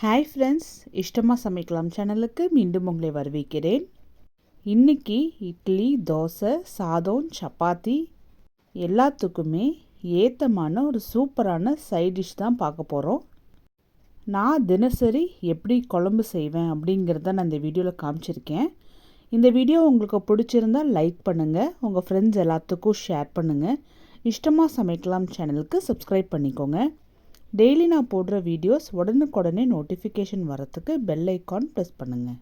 Hi friends இஷ்டமாக சமைக்கலாம் சேனலுக்கு மீண்டும் உங்களை வரவேற்கிறேன். இன்றைக்கி இட்லி தோசை சாதம் சப்பாத்தி எல்லாத்துக்குமே ஏத்தமான ஒரு சூப்பரான சைட் டிஷ் தான் பார்க்க போகிறோம் நான் தினசரி எப்படி குழம்பு செய்வேன் அப்படிங்கிறத நான் இந்த வீடியோவில் காமிச்சிருக்கேன். இந்த வீடியோ உங்களுக்கு பிடிச்சிருந்தால் லைக் பண்ணுங்கள் உங்கள் ஃப்ரெண்ட்ஸ் எல்லாத்துக்கும் ஷேர் பண்ணுங்கள் இஷ்டமாக சமைக்கலாம் சேனலுக்கு சப்ஸ்கிரைப் பண்ணிக்கோங்க. டெய்லி நான் போடுற வீடியோஸ் உடனுக்குடனே நோட்டிஃபிகேஷன் வரத்துக்கு பெல் ஐக்கான் ப்ரெஸ் பண்ணுங்கள்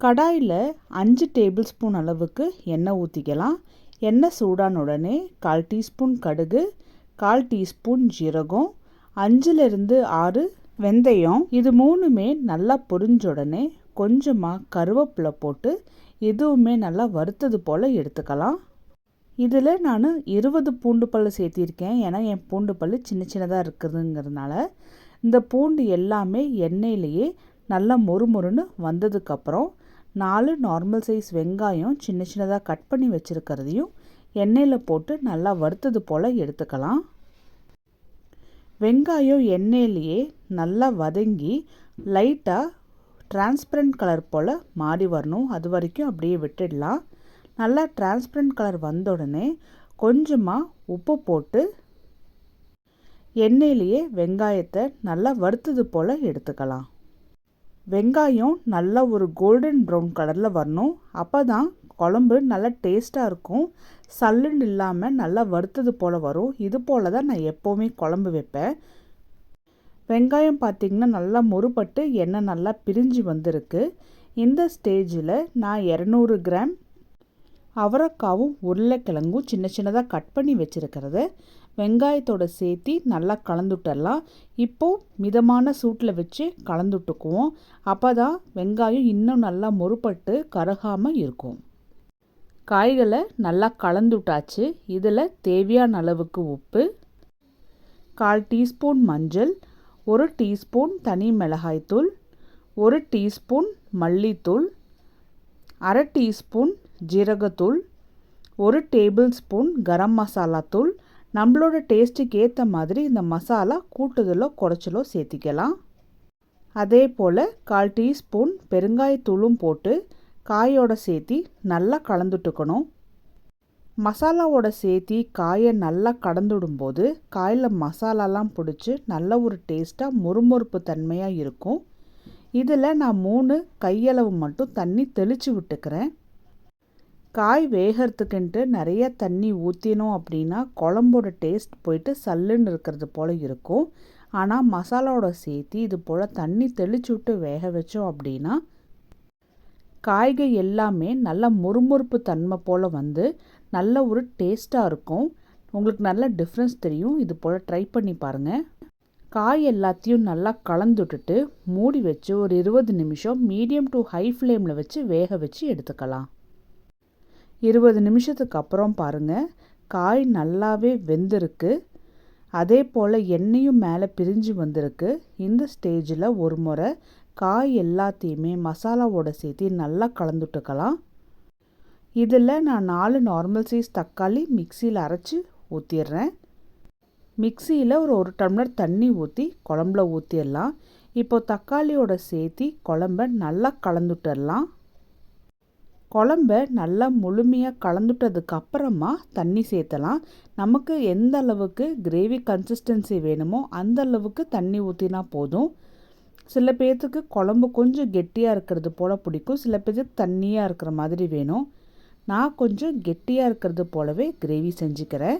கடாயில் அஞ்சு டேபிள் ஸ்பூன் அளவுக்கு எண்ணெய் ஊற்றிக்கலாம் எண்ணெய் சூடான உடனே கால் டீஸ்பூன் கடுகு கால் டீஸ்பூன் ஜீரகம் அஞ்சுலேருந்து ஆறு வெந்தயம். இது மூணுமே நல்லா பொரிஞ்ச உடனே கொஞ்சமாக கருவேப்பிலை போட்டு எதுவுமே நல்லா வறுத்தது போல் எடுத்துக்கலாம். இதில் நான் இருபது பூண்டு பல் சேர்த்திருக்கேன். ஏன்னா என் பூண்டு பல் சின்ன சின்னதாக இருக்குதுங்கிறதுனால இந்த பூண்டு எல்லாமே எண்ணெயிலேயே நல்லா மொறுமொறுன்னு வந்ததுக்கப்புறம் நாலு நார்மல் சைஸ் வெங்காயம் சின்ன சின்னதாக கட் பண்ணி வச்சுருக்கிறதையும் எண்ணெயில் போட்டு நல்லா வறுத்தது போல் எடுத்துக்கலாம். வெங்காயம் எண்ணெயிலேயே நல்லா வதங்கி லைட்டாக டிரான்ஸ்பரண்ட் கலர் போல் மாறி வரணும். அது வரைக்கும் அப்படியே விட்டுடலாம். நல்லா டிரான்ஸ்பரண்ட் கலர் வந்த உடனே கொஞ்சமாக உப்பு போட்டு எண்ணெயிலேயே வெங்காயத்தை நல்லா வறுத்தது போல் எடுத்துக்கலாம். வெங்காயம் நல்லா ஒரு கோல்டன் ப்ரௌன் கலரில் வரணும். அப்போ தான் குழம்பு நல்லா டேஸ்ட்டாக இருக்கும். சல்லுன்னு இல்லாமல் நல்லா வறுத்தது போல் வரும். இது போல் தான் நான் எப்போவுமே குழம்பு வைப்பேன். வெங்காயம் பார்த்திங்கன்னா நல்லா முறுபட்டு எண்ணெய் நல்லா பிரிஞ்சு வந்திருக்கு. இந்த ஸ்டேஜில் நான் இரநூறு கிராம் அவரைக்காவும் உருளைக்கிழங்கும் சின்ன சின்னதாக கட் பண்ணி வச்சுருக்கிறத. வெங்காயத்தோட சேர்த்து நல்லா கலந்துட்டலாம். இப்போது மிதமான சூட்டில் வச்சு கலந்துட்டுக்குவோம். அப்போ தான் வெங்காயம் இன்னும் நல்லா முறுப்பட்டு கருகாமல் இருக்கும். காய்களை நல்லா கலந்துட்டாச்சு. இதில் தேவையான அளவுக்கு உப்பு கால் டீஸ்பூன் மஞ்சள் ஒரு டீஸ்பூன் தனி மிளகாய்த்தூள் ஒரு டீஸ்பூன் மல்லித்தூள் அரை டீஸ்பூன் ஜீரகத்தூள் ஒரு டேபிள் ஸ்பூன் கரம் மசாலா தூள். நம்மளோட டேஸ்ட்டுக்கு ஏற்ற மாதிரி இந்த மசாலா கூட்டுதலோ குறைச்சலோ சேர்த்திக்கலாம். அதே போல் கால் டீஸ்பூன் பெருங்காயத்தூளும் போட்டு காயோட சேர்த்தி நல்லா கலந்துட்டுக்கணும். மசாலாவோட சேர்த்தி காயை நல்லா கடந்துடும்போது காயில் மசாலாலாம் பிடிச்சி நல்ல ஒரு டேஸ்ட்டாக முறுமுறுப்பு தன்மையாக இருக்கும். இதில் நான் மூணு கையளவு மட்டும் தண்ணி தெளித்து விட்டுக்கிறேன். காய் வேகிறதுக்குன்ட்டு நிறைய தண்ணி ஊற்றினோம் அப்படின்னா குழம்போட டேஸ்ட் போயிட்டு சல்லுன்னு இருக்கிறது போல் இருக்கும். ஆனால் மசாலாவோட சேர்த்து இது போல் தண்ணி தெளிச்சு விட்டு வேக வச்சோம் அப்படின்னா காய்கள் எல்லாமே நல்ல முறுமுறுப்பு தன்மை போல் வந்து நல்ல ஒரு டேஸ்ட்டாக இருக்கும். உங்களுக்கு நல்ல டிஃப்ரென்ஸ் தெரியும். இது போல் ட்ரை பண்ணி பாருங்கள் காய் எல்லாத்தையும் நல்லா கலந்துட்டுட்டு மூடி வச்சு ஒரு இருபது நிமிஷம் மீடியம் டு ஹை ஃப்ளேமில் வச்சு வேக வச்சு எடுத்துக்கலாம். இருபது நிமிஷத்துக்கு அப்புறம் பாருங்கள் காய் நல்லாவே வெந்திருக்கு. அதே போல் எண்ணெயும் மேலே பிரிஞ்சு வந்திருக்கு. இந்த ஸ்டேஜில் ஒரு முறை காய் எல்லாத்தையுமே மசாலாவோட சேர்த்து நல்லா கலந்துட்டுக்கலாம். இதில் நான் நாலு நார்மல் சைஸ் தக்காளி மிக்சியில் அரைச்சி ஊற்றிடுறேன் மிக்சியில் ஒரு ஒரு டம்ளர் தண்ணி ஊற்றி குழம்புல ஊற்றிடலாம் இப்போ தக்காளியோட சேர்த்தி குழம்ப நல்லா கலந்துட்டுடலாம். குழம்ப நல்லா முழுமையாக கலந்துட்டதுக்கு அப்புறமா தண்ணி சேர்த்தலாம். நமக்கு எந்த அளவுக்கு கிரேவி கன்சிஸ்டன்சி வேணுமோ அந்த அளவுக்கு தண்ணி ஊற்றினா போதும். சில பேர்த்துக்கு குழம்பு கொஞ்சம் கெட்டியாக இருக்கிறது போல் பிடிக்கும். சில பேர்த்துக்கு தண்ணியாக இருக்கிற மாதிரி வேணும். நான் கொஞ்சம் கெட்டியாக இருக்கிறது போலவே கிரேவி செஞ்சுக்கிறேன்.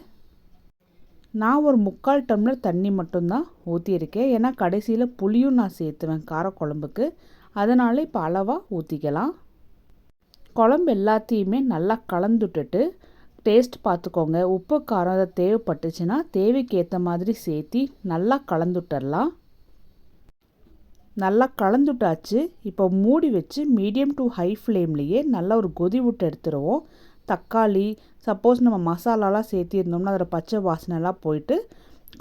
நான் ஒரு முக்கால் டம்ளர் தண்ணி மட்டும்தான் ஊற்றியிருக்கேன் ஏன்னா கடைசியில் புளியும் நான் சேர்த்துவேன் காரக்குழம்புக்கு. அதனால் இப்போ அளவாக ஊற்றிக்கலாம் குழம்பு எல்லாத்தையுமே நல்லா கலந்துட்டுட்டு டேஸ்ட் பார்த்துக்கோங்க. உப்பு காரம் அதை தேவைப்பட்டுச்சுன்னா தேவைக்கு ஏற்ற மாதிரி சேர்த்தி நல்லா கலந்துட்டுடலாம் நல்லா கலந்துட்டாச்சு. இப்போ மூடி வச்சு மீடியம் டு ஹை ஃப்ளேம்லேயே நல்லா ஒரு கொதி விட்டு எடுத்துருவோம். தக்காளி சப்போஸ் நம்ம மசாலாலாம் சேர்த்திருந்தோம்னா அதில் பச்சை வாசனைலாம் போயிட்டு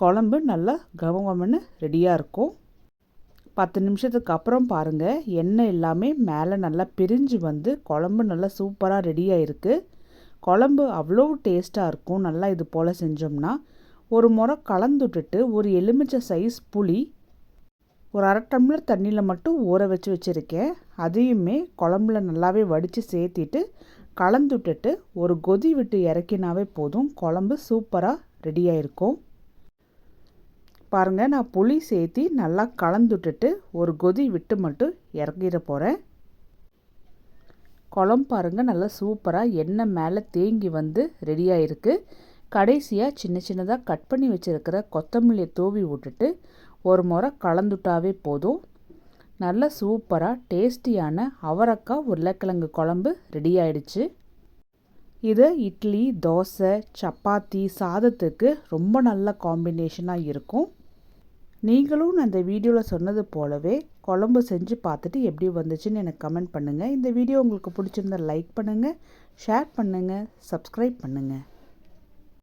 குழம்பு நல்லா கவகமன்னு ரெடியாக இருக்கும். பத்து நிமிஷத்துக்கு அப்புறம் பாருங்கள் எண்ணெய் எல்லாமே மேலே நல்லா பிரிஞ்சு வந்து குழம்பு நல்லா சூப்பராக ரெடியாக இருக்குது குழம்பு அவ்வளோ டேஸ்ட்டாக இருக்கும். நல்லா இது போல் செஞ்சோம்னா ஒரு முறை கலந்துட்டுட்டு ஒரு எலுமிச்சை சைஸ் புளி ஒரு அரை டம்ளர் தண்ணியில் மட்டும் ஊற வச்சு வச்சுருக்கேன். அதையுமே குழம்புல நல்லாவே வடித்து சேர்த்திட்டு கலந்துட்டுட்டு ஒரு கொதி விட்டு இறக்கினாவே போதும். குழம்பு சூப்பராக ரெடியாக இருக்கும் பாருங்கள் நான் புளி சேர்த்தி நல்லா கலந்துட்டுட்டு ஒரு கொதி விட்டு மட்டும் இறக்கிட போகிறேன் குழம்பு பாருங்கள் நல்லா சூப்பராக எண்ணெய் மேலே தேங்கி வந்து ரெடியாக இருக்குது கடைசியாக சின்ன சின்னதாக கட் பண்ணி வச்சுருக்கிற கொத்தமல்லியை தூவி விட்டுட்டு ஒரு முறை கலந்துட்டாவே போதும். நல்ல சூப்பராக டேஸ்டியான அவரக்காய் உருளைக்கிழங்கு குழம்பு ரெடி ஆயிடுச்சு. இது இட்லி தோசை சப்பாத்தி சாதத்துக்கு ரொம்ப நல்ல காம்பினேஷனாக இருக்கும். நீங்களும் அந்த வீடியோவில் சொன்னது போலவே குழம்பு செஞ்சு பார்த்துட்டு எப்படி வந்துச்சுன்னு எனக்கு கமெண்ட் பண்ணுங்கள் இந்த வீடியோ உங்களுக்கு பிடிச்சிருந்தா லைக் பண்ணுங்கள் ஷேர் பண்ணுங்கள் சப்ஸ்கிரைப் பண்ணுங்கள்